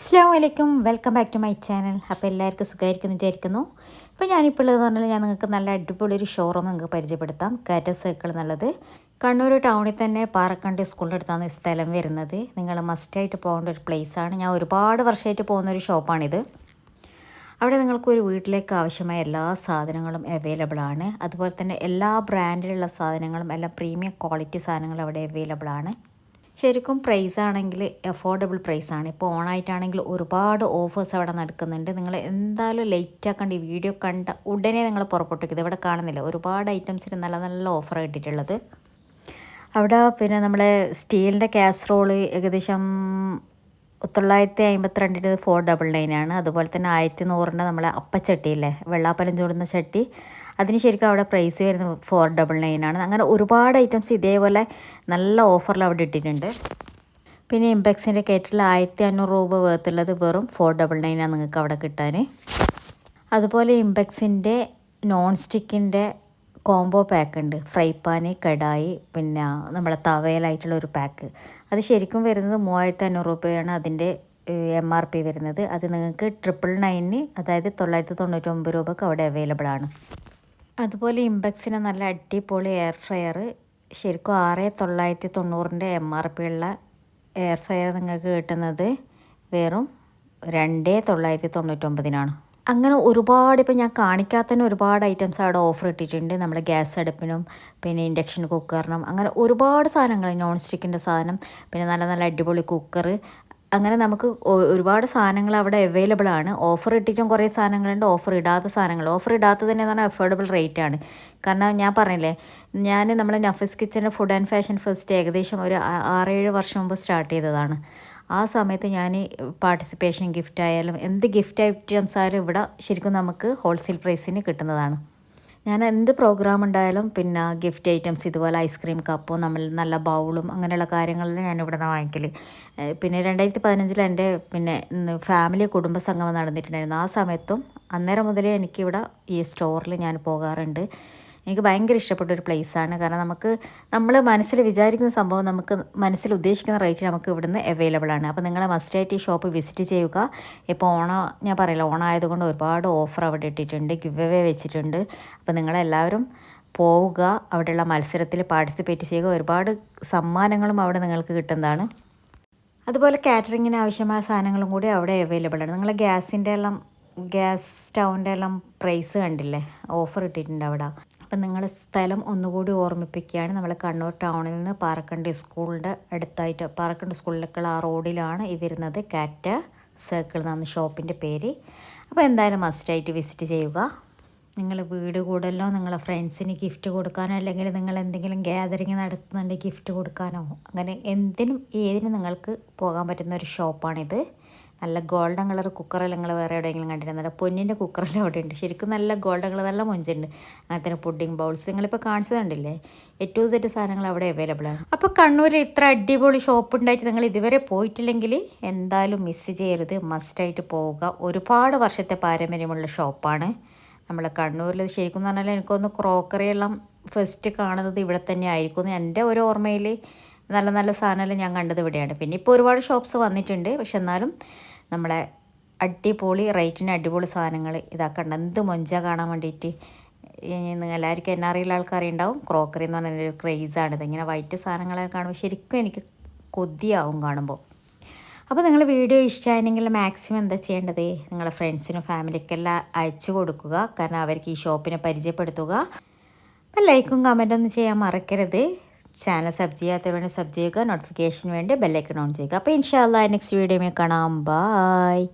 അസ്സാം വലൈക്കും welcome back to my channel. അപ്പോൾ എല്ലാവർക്കും സുഖമായിരിക്കും വിചാരിക്കുന്നു. അപ്പോൾ ഞാനിപ്പോൾ ഉള്ളത് പറഞ്ഞാൽ ഞാൻ നിങ്ങൾക്ക് നല്ല അടിപൊളി ഒരു ഷോറൂം നിങ്ങൾക്ക് പരിചയപ്പെടുത്താം. കാറ്റ സൈക്കിൾ എന്നുള്ളത്. കണ്ണൂർ ടൗണിൽ തന്നെ പാറക്കണ്ടി സ്കൂളിന്റെ അടുത്താണ് സ്ഥലം വരുന്നത്. നിങ്ങൾ മസ്റ്റായിട്ട് പോകേണ്ട ഒരു പ്ലേസാണ് ഞാൻ ഒരുപാട് വർഷമായിട്ട് പോകുന്ന ഒരു ഷോപ്പാണിത് അവിടെ നിങ്ങൾക്ക് ഒരു വീട്ടിലേക്ക് ആവശ്യമായ എല്ലാ സാധനങ്ങളും അവൈലബിൾ ആണ്. അതുപോലെ തന്നെ എല്ലാ ബ്രാൻഡിലുള്ള സാധനങ്ങളും എല്ലാ പ്രീമിയം ക്വാളിറ്റി സാധനങ്ങളും അവിടെ അവൈലബിൾ ആണ്. ശരിക്കും പ്രൈസ് ആണെങ്കിൽ അഫോർഡബിൾ പ്രൈസ് ആണ്. ഇപ്പോൾ ഓണായിട്ടാണെങ്കിൽ ഒരുപാട് ഓഫേഴ്സ് അവിടെ നടക്കുന്നുണ്ട്. നിങ്ങൾ എന്തായാലും ലേറ്റ് ആക്കേണ്ട. ഈ വീഡിയോ കണ്ട ഉടനെ നിങ്ങൾ പുറപ്പെട്ടു ഇവിടെ കാണുന്നില്ല. ഒരുപാട് ഐറ്റംസിന് നല്ല നല്ല ഓഫർ കിട്ടിയിട്ടുള്ളത്. അവിടെ പിന്നെ നമ്മളെ സ്റ്റീലിന്റെ കാസറോൾ ഏകദേശം തൊള്ളായിരത്തി അമ്പത്തിരണ്ടിന്റെ ഫോർ ഡബിൾ നയൻ ആണ്. അതുപോലെ തന്നെ ആയിരത്തി നൂറിന്റെ നമ്മളെ അപ്പച്ചട്ടിയില്ലേ വെള്ളാപ്പലം ചൂടുന്ന ചട്ടി. അതിന് ശരിക്കും അവിടെ പ്രൈസ് വരുന്നത് ഫോർ ഡബിൾ നയൻ ആണ്. അങ്ങനെ ഒരുപാട് ഐറ്റംസ് ഇതേപോലെ നല്ല ഓഫറിൽ അവിടെ ഇട്ടിട്ടുണ്ട്. പിന്നെ ഇമ്പെക്സിന്റെ കേറ്റിൽ ആയിരത്തി അഞ്ഞൂറ് രൂപ വേർത്തുള്ളത് വെറും ഫോർ ഡബിൾ നയനാണ് നിങ്ങൾക്ക് അവിടെ കിട്ടാൻ അതുപോലെ ഇമ്പെക്സിന്റെ നോൺ സ്റ്റിക്കിന്റെ കോംബോ പാക്ക് ഉണ്ട്. ഫ്രൈ പാന് കടായി പിന്നെ നമ്മളെ തവയിലായിട്ടുള്ള ഒരു പാക്ക് അത് ശരിക്കും വരുന്നത് മൂവായിരത്തി അഞ്ഞൂറ് രൂപയാണ് അതിന്റെ എം ആർ പി വരുന്നത്. അത് നിങ്ങൾക്ക് ട്രിപ്പിൾ നയനിന് അതായത് തൊള്ളായിരത്തി തൊണ്ണൂറ്റൊമ്പത് രൂപക്ക് അവിടെ അവൈലബിൾ ആണ്. അതുപോലെ ഇമ്പക്സിന് നല്ല അടിപൊളി എയർ ഫ്രയർ ശരിക്കും ആറ് തൊള്ളായിരത്തി തൊണ്ണൂറിന്റെ എം ആർ പി ഉള്ള എയർ ഫ്രയർ നിങ്ങൾക്ക് കിട്ടുന്നത് വെറും രണ്ട് തൊള്ളായിരത്തി തൊണ്ണൂറ്റൊമ്പതിനാണ് അങ്ങനെ ഒരുപാട് ഇപ്പം ഞാൻ കാണിക്കാത്തതിന് ഒരുപാട് ഐറ്റംസ് അവിടെ ഓഫർ ഇട്ടിട്ടുണ്ട്. നമ്മുടെ ഗ്യാസ് അടുപ്പിനും പിന്നെ ഇൻഡക്ഷൻ കുക്കറിനും അങ്ങനെ ഒരുപാട് സാധനങ്ങൾ നോൺ സ്റ്റിക്കിന്റെ സാധനം പിന്നെ നല്ല നല്ല അടിപൊളി കുക്കർ അങ്ങനെ നമുക്ക് ഒരുപാട് സാധനങ്ങൾ അവിടെ അവൈലബിൾ ആണ്. ഓഫർ ഇട്ടിട്ടും കുറേ സാധനങ്ങളുണ്ട്. ഓഫർ ഇടാത്ത സാധനങ്ങൾ. ഓഫർ ഇടാത്തത് തന്നെ പറഞ്ഞാൽ അഫോർഡബിൾ റേറ്റ് ആണ്. കാരണം ഞാൻ പറഞ്ഞില്ലേ ഞാൻ നമ്മൾ നഫസ് കിച്ചന്റെ ഫുഡ് ആൻഡ് ഫാഷൻ ഫസ്റ്റ് ഏകദേശം ഒരു ആറേഴ് വർഷം മുമ്പ് സ്റ്റാർട്ട് ചെയ്തതാണ്. ആ സമയത്ത് ഞാൻ പാർട്ടിസിപ്പേഷൻ ഗിഫ്റ്റ് ആയാലും എന്ത് ഗിഫ്റ്റ് ഐറ്റംസ് ആയാലും ഇവിടെ ശരിക്കും നമുക്ക് ഹോൾസെയിൽ പ്രൈസിന് കിട്ടുന്നതാണ്. ഞാൻ എന്ത് പ്രോഗ്രാം ഉണ്ടായാലും പിന്നെ ഗിഫ്റ്റ് ഐറ്റംസ് ഇതുപോലെ ഐസ്ക്രീം കപ്പും നമ്മൾ നല്ല ബൗളും അങ്ങനെയുള്ള കാര്യങ്ങളെല്ലാം ഞാൻ ഇവിടെ നിന്ന് വാങ്ങിക്കൽ പിന്നെ രണ്ടായിരത്തി പതിനഞ്ചിൽ എന്റെ പിന്നെ ഫാമിലി കുടുംബസംഗമം നടന്നിട്ടുണ്ടായിരുന്നു. ആ സമയത്തും അന്നേരം മുതലേ എനിക്കിവിടെ ഈ സ്റ്റോറിൽ ഞാൻ പോകാറുണ്ട്. എനിക്ക് ഭയങ്കര ഇഷ്ടപ്പെട്ട ഒരു പ്ലേസാണ് കാരണം നമുക്ക് നമ്മൾ മനസ്സിൽ വിചാരിക്കുന്ന സംഭവം നമുക്ക് മനസ്സിൽ ഉദ്ദേശിക്കുന്ന റേറ്റ് നമുക്ക് ഇവിടുന്ന് അവൈലബിൾ ആണ്. അപ്പോൾ നിങ്ങൾ മസ്റ്റായിട്ട് ഈ ഷോപ്പ് വിസിറ്റ് ചെയ്യുക. ഇപ്പോൾ ഓണം ഞാൻ പറയില്ല ഓണം ആയതുകൊണ്ട് ഒരുപാട് ഓഫർ അവിടെ ഇട്ടിട്ടുണ്ട് ഗിവ് അവേ വെച്ചിട്ടുണ്ട്. അപ്പോൾ നിങ്ങളെല്ലാവരും പോവുക. അവിടെയുള്ള മത്സരത്തിൽ പാർട്ടിസിപ്പേറ്റ് ചെയ്യുക. ഒരുപാട് സമ്മാനങ്ങളും അവിടെ നിങ്ങൾക്ക് കിട്ടുന്നതാണ്. അതുപോലെ കാറ്ററിങ്ങിന് ആവശ്യമായ സാധനങ്ങളും കൂടി അവിടെ അവൈലബിൾ ആണ്. നിങ്ങൾ ഗ്യാസിന്റെ എല്ലാം ഗ്യാസ് സ്റ്റൗവിന്റെ എല്ലാം പ്രൈസ് കണ്ടില്ലേ? ഓഫർ ഇട്ടിട്ടുണ്ട് അവിടെ. അപ്പം നിങ്ങൾ സ്ഥലം ഒന്നുകൂടി ഓർമ്മിപ്പിക്കുകയാണ്. നമ്മൾ കണ്ണൂർ ടൗണിൽ നിന്ന് പാറക്കണ്ടി സ്കൂളിന്റെ അടുത്തായിട്ട് പാറക്കണ്ടി സ്കൂളിലേക്കുള്ള ആ റോഡിലാണ് ഈ വരുന്നത്. കാറ്റ സർക്കിൾ എന്നാണ് ഷോപ്പിന്റെ പേര്. അപ്പോൾ എന്തായാലും മസ്റ്റായിട്ട് വിസിറ്റ് ചെയ്യുക. നിങ്ങൾ വീട് കൂടലോ നിങ്ങളെ ഫ്രണ്ട്സിന് ഗിഫ്റ്റ് കൊടുക്കാനോ അല്ലെങ്കിൽ നിങ്ങൾ എന്തെങ്കിലും ഗ്യാതറിങ് നടത്തുന്നുണ്ടെങ്കിൽ ഗിഫ്റ്റ് കൊടുക്കാനോ അങ്ങനെ എന്തിനും ഏതിനും നിങ്ങൾക്ക് പോകാൻ പറ്റുന്ന ഒരു ഷോപ്പാണിത്. നല്ല ഗോൾഡൻ കളർ കുക്കറെല്ലാം നിങ്ങൾ വേറെ എവിടെയെങ്കിലും കണ്ടിരുന്നത് പൊന്നിന്റെ കുക്കറെല്ലാം അവിടെ ഉണ്ട് ശരിക്കും നല്ല ഗോൾഡൻ കളർ നല്ല മൊഞ്ചുണ്ട്. അങ്ങനെ തന്നെ പുഡിംഗ് ബൗൾസ് നിങ്ങളിപ്പോൾ കാണിച്ചു കണ്ടില്ലേ? ഏറ്റവും സെറ്റ് സാധനങ്ങൾ അവിടെ അവൈലബിൾ ആണ്. അപ്പോൾ കണ്ണൂരിൽ ഇത്ര അടിപൊളി ഷോപ്പ് ഉണ്ടായിട്ട് നിങ്ങൾ ഇതുവരെ പോയിട്ടില്ലെങ്കിൽ എന്തായാലും മിസ് ചെയ്യരുത്. മസ്റ്റായിട്ട് പോവുക. ഒരുപാട് വർഷത്തെ പാരമ്പര്യമുള്ള ഷോപ്പാണ് നമ്മൾ കണ്ണൂരിൽ ശരിക്കും പറഞ്ഞാൽ എനിക്കൊന്ന് ക്രോക്കറി എല്ലാം ഫസ്റ്റ് കാണുന്നത് ഇവിടെ തന്നെ ആയിരിക്കും എന്റെ ഒരു ഓർമ്മയിൽ നല്ല നല്ല സാധനമെല്ലാം ഞാൻ കണ്ടത് ഇവിടെയാണ്. പിന്നെ ഇപ്പോൾ ഒരുപാട് ഷോപ്സ് വന്നിട്ടുണ്ട്. പക്ഷെ എന്നാലും നമ്മളെ അടിപൊളി റേറ്റിന് അടിപൊളി സാധനങ്ങൾ ഇതാക്കണ്ട. എന്ത് മൊഞ്ച കാണാൻ വേണ്ടിയിട്ട്? എല്ലാവർക്കും എന്നെ അറിയുള്ള ആൾക്കാരുണ്ടാവും. ക്രോക്കറി എന്ന് പറഞ്ഞ ഒരു ക്രേസാണ് ഇതിങ്ങനെ വൈറ്റ് സാധനങ്ങളെ കാണുമ്പോൾ ശരിക്കും എനിക്ക് കൊതിയാവും കാണുമ്പോൾ അപ്പോൾ നിങ്ങൾ വീഡിയോ ഇഷ്ടമായിരുന്നെങ്കിൽ മാക്സിമം എന്താ ചെയ്യേണ്ടത്? നിങ്ങളെ ഫ്രണ്ട്സിനും ഫാമിലിക്കെല്ലാം അയച്ചു കൊടുക്കുക. കാരണം അവർക്ക് ഈ ഷോപ്പിനെ പരിചയപ്പെടുത്തുക. അപ്പം ലൈക്കും കമന്റൊന്നും ചെയ്യാൻ മറക്കരുത്. ചാനൽ സബ് ചെയ്യാത്തവരുടെ സബ് ചെയ്യുക നോട്ടിഫിക്കേഷൻ വേണ്ടി ബെല്ലൈക്കൺ ഓൺ ചെയ്യുക. അപ്പോൾ ഇൻഷാല്ല നെക്സ്റ്റ് വീഡിയോ കാണാം. ബായ്